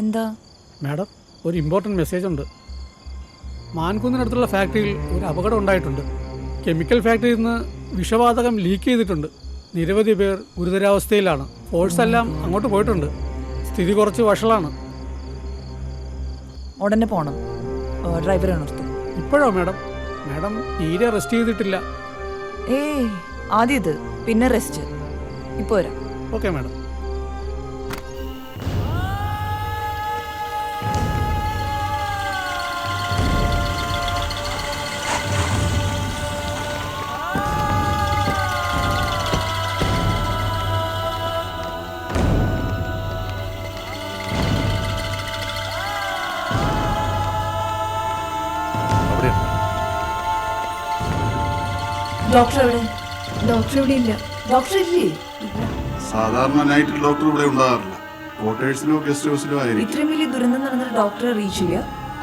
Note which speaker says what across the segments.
Speaker 1: എന്താ?
Speaker 2: മാഡം ഒരു important message ഉണ്ട്. മാൻകുന്നിനടുത്തുള്ള ഫാക്ടറിയിൽ ഒരു അപകടം ഉണ്ടായിട്ടുണ്ട്. കെമിക്കൽ ഫാക്ടറിയിൽ നിന്ന് വിഷവാതകം ലീക്ക് ചെയ്തിട്ടുണ്ട്. നിരവധി പേർ ഗുരുതരാവസ്ഥയിലാണ്. ഫോഴ്സ് എല്ലാം അങ്ങോട്ട് പോയിട്ടുണ്ട്. സ്ഥിതി കുറച്ച് വഷളാണ്.
Speaker 1: ഉടനെ പോകണം ഡ്രൈവറെ ഉണർത്തു
Speaker 2: ഇപ്പോഴോ മാഡം? മാഡം തീരെ റെസ്റ്റ് ചെയ്തിട്ടില്ല.
Speaker 1: ഏയ് ആദ്യം ഇത് പിന്നെ റെസ്റ്റ് ഇപ്പോ വരാം.
Speaker 2: Okay madam.
Speaker 1: ഡോക്ടർ എവിടെ?
Speaker 3: ഡോക്ടർ ഇവിടെ ഇല്ല. ഡോക്ടർ ഇല്ലേ?
Speaker 4: സാധാരണ നൈറ്റ് ഡോക്ടർ ഇവിടെ ഉണ്ടാകാറില്ല. ക്വാർട്ടേഴ്സിലോ ഗസ്റ്റ് ഹൗസിലോ ആയിരിക്കും.
Speaker 1: ഇത്രയും വലിയ ദുരന്തം നടന്നിട്ട് ഡോക്ടറെ അറിയിച്ചില്ല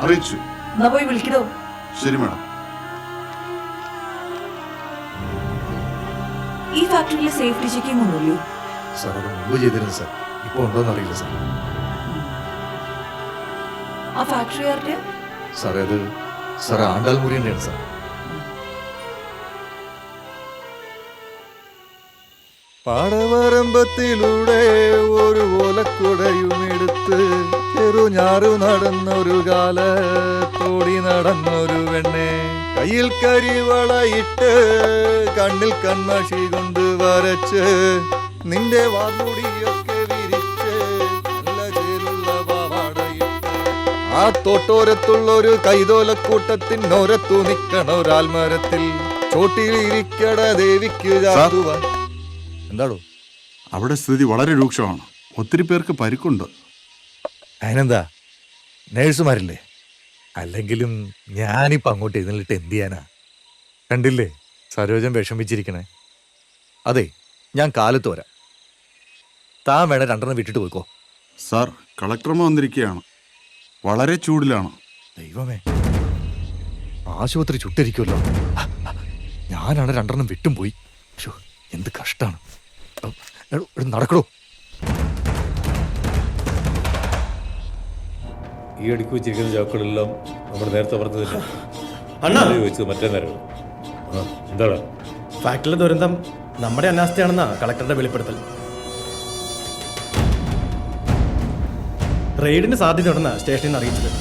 Speaker 4: അറിയിച്ചു.
Speaker 1: എന്നാ പോയി വിളിക്കടോ.
Speaker 4: ശരി മാഡം.
Speaker 1: ഈ ഫാക്ടറിയിലെ സേഫ്റ്റി ചെക്കിംഗ് ഒന്നുമില്ലേ
Speaker 5: സാർ അത് മുമ്പ് ചെയ്തിരുന്നു സാർ. ഇപ്പോൾ ഉണ്ടോന്ന് അറിയില്ല സാർ.
Speaker 1: ആ ഫാക്ടറി ആരുടെ
Speaker 5: സാറേ അത് സാർ ആണ്ടാൽ മുറി സാർ. പാടവരമ്പത്തിലൂടെ ഒരു ഓലക്കുടയും എടുത്ത് ചെറുഞാറു നടന്നൊരു കാല തോടി നടന്നൊരു വെണ്ണെ. കയ്യിൽ കരിവളയിട്ട് കണ്ണിൽ കൺമഷി കൊണ്ട് വരച്ച് നിന്റെ വാർമുടിയൊക്കെ വിരിച്ച് നല്ല ചേലുള്ള ആ തോട്ടോരത്തുള്ളൊരു കൈതോലക്കൂട്ടത്തിനോരത്തു നിൽക്കണ ഒരാൽമരത്തിൽ. ചോട്ടിലിരിക്കട ദേവിക്ക് ചാത്തുവാൻ എന്താടോ?
Speaker 4: അവിടെ സ്ഥിതി വളരെ രൂക്ഷമാണ്. ഒത്തിരി പേർക്ക് പരിക്കുണ്ട്.
Speaker 5: അതിനെന്താ? നേഴ്സുമാരില്ലേ? അല്ലെങ്കിലും ഞാനിപ്പോ അങ്ങോട്ട് എഴുന്നിട്ട് എന്ത് ചെയ്യാനാ? കണ്ടില്ലേ? സരോജൻ വിഷമിച്ചിരിക്കണേ. അതെ ഞാൻ കാലത്ത് വരാം. താൻ വേണേ രണ്ടെണ്ണം വിട്ടിട്ട് പോയിക്കോ.
Speaker 4: സാർ കളക്ടർമ വന്നിരിക്കുകയാണ്. വളരെ ചൂടിലാണ്.
Speaker 5: ദൈവമേ. ആശുപത്രി ചുട്ടിരിക്കുമല്ലോ. ഞാനാണ് രണ്ടെണ്ണം വിട്ടും പോയി. എന്ത് കഷ്ടാണ്. നടക്കടോ.
Speaker 6: ഈ അടുക്കി വെച്ചിരിക്കുന്ന ചാക്കുകളെല്ലാം നമ്മൾ നേരത്തെ പറഞ്ഞതില്ല? അണ്ണാ. ചോദിച്ചത് മറ്റേ നേരം. ആ എന്താണ്
Speaker 7: ഫാക്ടറിയിലെ ദുരന്തം നമ്മുടെ അനാസ്ഥയാണെന്നാ കളക്ടറുടെ വെളിപ്പെടുത്തൽ. റെയ്ഡിന് സാധ്യതയുണ്ടെന്നാ സ്റ്റേഷനിൽ നിന്ന് അറിയിച്ചത്.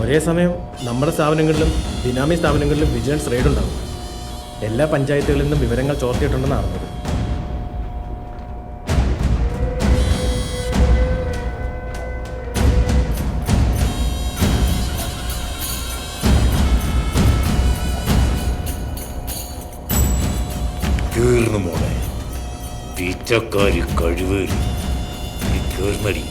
Speaker 7: ഒരേ സമയം നമ്മുടെ സ്ഥാപനങ്ങളിലും ബിനാമി സ്ഥാപനങ്ങളിലും വിജിലൻസ് റെയ്ഡ് ഉണ്ടാവും എല്ലാ പഞ്ചായത്തുകളിൽ നിന്നും വിവരങ്ങൾ ചോർത്തിയിട്ടുണ്ടെന്ന് അറിഞ്ഞത്.
Speaker 6: തീർന്നു മോളെ. തീറ്റക്കാരി കഴിവേറി. നീ തീർന്നടി